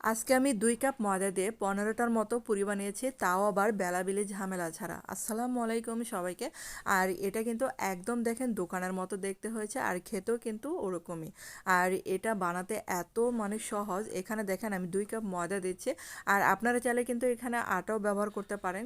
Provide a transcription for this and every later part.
আজকে আমি দুই কাপ ময়দা দিয়ে পনেরোটার মতো পুরি বানিয়েছি, তাও আবার বেলাবিলি ঝামেলা ছাড়া। আসসালামু আলাইকুম সবাইকে। আর এটা কিন্তু একদম দেখেন দোকানের মতো দেখতে হয়েছে, আর খেতেও কিন্তু ওরকমই। আর এটা বানাতে এত মানে সহজ, এখানে দেখেন আমি দুই কাপ ময়দা দিচ্ছি। আর আপনারা চাইলে কিন্তু এখানে আটাও ব্যবহার করতে পারেন।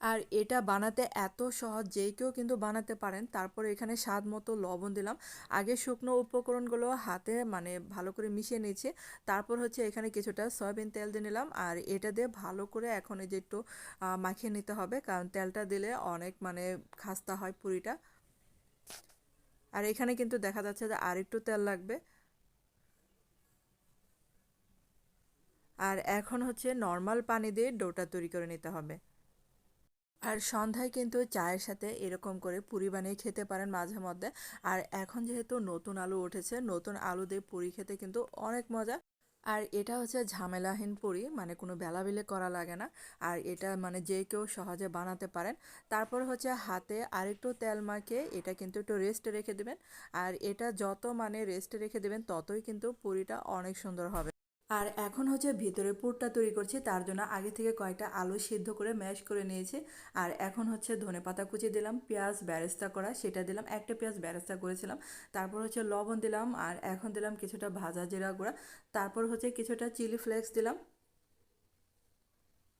আর এটা বানাতে এত সহজ যে কেউ কিন্তু বানাতে পারেন। তারপর এখানে স্বাদ মতো লবণ দিলাম। আগে শুকনো উপকরণগুলো হাতে মানে ভালো করে মিশিয়ে নিয়েছি। তারপর হচ্ছে এখানে কিছুটা সয়াবিন তেল দিয়ে নিলাম। আর এটা দিয়ে ভালো করে এখন এই যে একটু মাখিয়ে নিতে হবে। কারণ তেলটা দিলে অনেক মানে খাস্তা হয় পুরিটা। আর এখানে কিন্তু দেখা যাচ্ছে যে আর একটু তেল লাগবে। আর এখন হচ্ছে নর্মাল পানি দিয়ে ডোটা তৈরি করে নিতে হবে। আর সন্ধ্যায় কিন্তু চায়ের সাথে এরকম করে পুরি বানিয়ে খেতে পারেন মাঝে মধ্যে। আর এখন যেহেতু নতুন আলু উঠেছে, নতুন আলু দিয়ে পুরি খেতে কিন্তু অনেক মজা। আর এটা হচ্ছে ঝামেলাহীন পুরি মানে কোনো বেলাবিলে করা লাগে না। আর এটা মানে যে কেউ সহজে বানাতে পারেন। তারপর হচ্ছে হাতে আরেকটু তেল মাখিয়ে এটা কিন্তু একটু রেস্টে রেখে দেবেন। আর এটা যত মানে রেস্টে রেখে দেবেন, ততই কিন্তু পুরিটা অনেক সুন্দর হবে। আর এখন হচ্ছে ভিতরে পুরটা তৈরি করছি, তার জন্য আগে থেকে কয়েকটা আলু সিদ্ধ করে ম্যাশ করে নিয়েছি। আর এখন হচ্ছে ধনে পাতা কুচি দিলাম, পেঁয়াজ ব্যারেস্তা করা, সেটা দিলাম, একটা পেঁয়াজ ব্যারেস্তা করেছিলাম। তারপর হচ্ছে লবণ দিলাম, আর এখন দিলাম কিছুটা ভাজা জিরা গুঁড়া। তারপর হচ্ছে কিছুটা চিলি ফ্লেক্স দিলাম।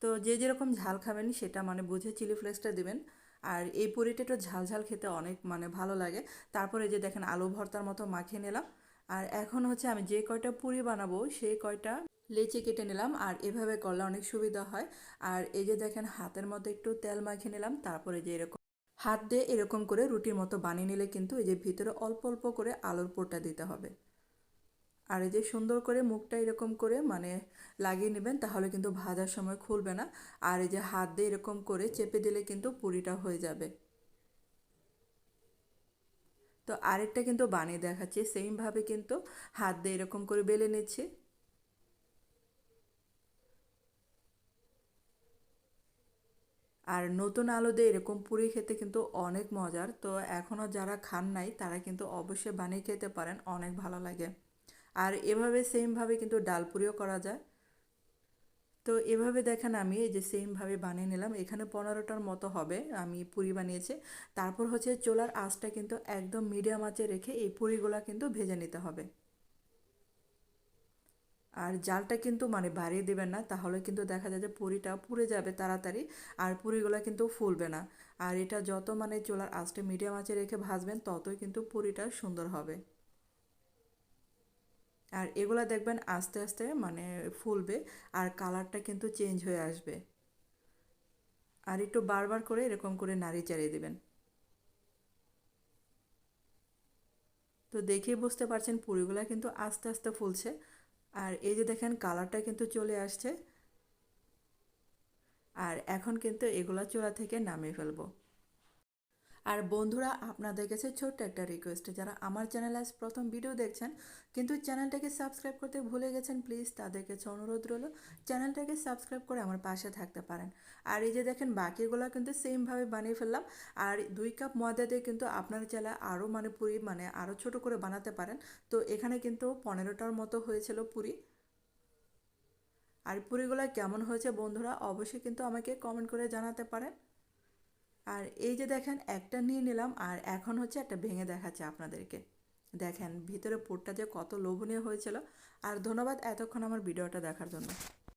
তো যে যেরকম ঝাল খাবেন সেটা মানে বুঝে চিলি ফ্লেক্সটা দিবেন। আর এই পুরিটা একটু ঝাল ঝাল খেতে অনেক মানে ভালো লাগে। তারপরে যে দেখেন আলু ভর্তার মতো মাখিয়ে নিলাম। আর এখন হচ্ছে আমি যে কয়টা পুরি বানাবো, সেই কয়টা লেচি কেটে নিলাম। আর এভাবে করলে অনেক সুবিধা হয়। আর এই যে দেখেন, হাতের মতো একটু তেল মাখিয়ে নিলাম। তারপরে যে এরকম হাত দিয়ে এরকম করে রুটির মতো বানিয়ে নিলে কিন্তু এই যে ভিতরে অল্প অল্প করে আলুর পোরটা দিতে হবে। আর এই যে সুন্দর করে মুখটা এরকম করে মানে লাগিয়ে নেবেন, তাহলে কিন্তু ভাজার সময় খুলবে না। আর এই যে হাত দিয়ে এরকম করে চেপে দিলে কিন্তু পুরিটা হয়ে যাবে। তো আরেকটা কিন্তু বানিয়ে দেখাচ্ছি সেমভাবে কিন্তু হাত দিয়ে এরকম করে বেলে নিচ্ছি। আর নতুন আলু দিয়ে এরকম পুরি খেতে কিন্তু অনেক মজার। তো এখনও যারা খান নাই, তারা কিন্তু অবশ্যই বানিয়ে খেতে পারেন, অনেক ভালো লাগে। আর এভাবে সেমভাবে কিন্তু ডাল পুরিও করা যায়। তো এভাবে দেখেন আমি এই যে সেমভাবে বানিয়ে নিলাম। এখানে পনেরোটার মতো হবে, আমি পুরি বানিয়েছি। তারপর হচ্ছে চোলার আঁচটা কিন্তু একদম মিডিয়াম আঁচে রেখে এই পুরিগুলা কিন্তু ভেজে নিতে হবে। আর জালটা কিন্তু মানে বাড়িয়ে দেবেন না, তাহলে কিন্তু দেখা যায় যে পুরিটা পুড়ে যাবে তাড়াতাড়ি আর পুরিগুলা কিন্তু ফুলবে না। আর এটা যত মানে চোলার আঁচটা মিডিয়াম আঁচে রেখে ভাজবেন, ততই কিন্তু পুরিটা সুন্দর হবে। আর এগুলো দেখবেন আস্তে আস্তে মানে ফুলবে আর কালারটা কিন্তু চেঞ্জ হয়ে আসবে। আর একটু বারবার করে এরকম করে নাড়ি চাড়িয়ে দেবেন। তো দেখেই বুঝতে পারছেন পুরিগুলো কিন্তু আস্তে আস্তে ফুলছে। আর এই যে দেখেন কালারটা কিন্তু চলে আসছে। আর এখন কিন্তু এগুলা চোলা থেকে নামিয়ে ফেলব। আর বন্ধুরা, আপনাদের কাছে ছোট্ট একটা রিকোয়েস্ট যারা আমার চ্যানেলে আজ প্রথম ভিডিও দেখছেন, কিন্তু চ্যানেলটাকে সাবস্ক্রাইব করতে ভুলে গেছেন প্লিজ তাদের কাছে অনুরোধ রইল চ্যানেলটাকে সাবস্ক্রাইব করে আমার পাশে থাকতে পারেন। আর এই যে দেখেন, বাকিগুলো কিন্তু সেমভাবে বানিয়ে ফেললাম, আর দুই কাপ ময়দা দিয়ে কিন্তু আপনার চাইলে আরও মানে পুরি মানে আরও ছোট করে বানাতে পারেন। তো এখানে কিন্তু পনেরোটার মতো হয়েছিল পুরি। আর পুরিগুলো কেমন হয়েছে বন্ধুরা, অবশ্যই কিন্তু আমাকে কমেন্ট করে জানাতে পারেন। আর এই যে দেখেন, একটা নিয়ে নিলাম আর এখন হচ্ছে একটা ভেঙে দেখাচ্ছে আপনাদেরকে। দেখেন, ভিতরে পোটটা যে কত লোভনীয় হয়েছিল। আর ধন্যবাদ এতক্ষণ আমার ভিডিওটা দেখার জন্য।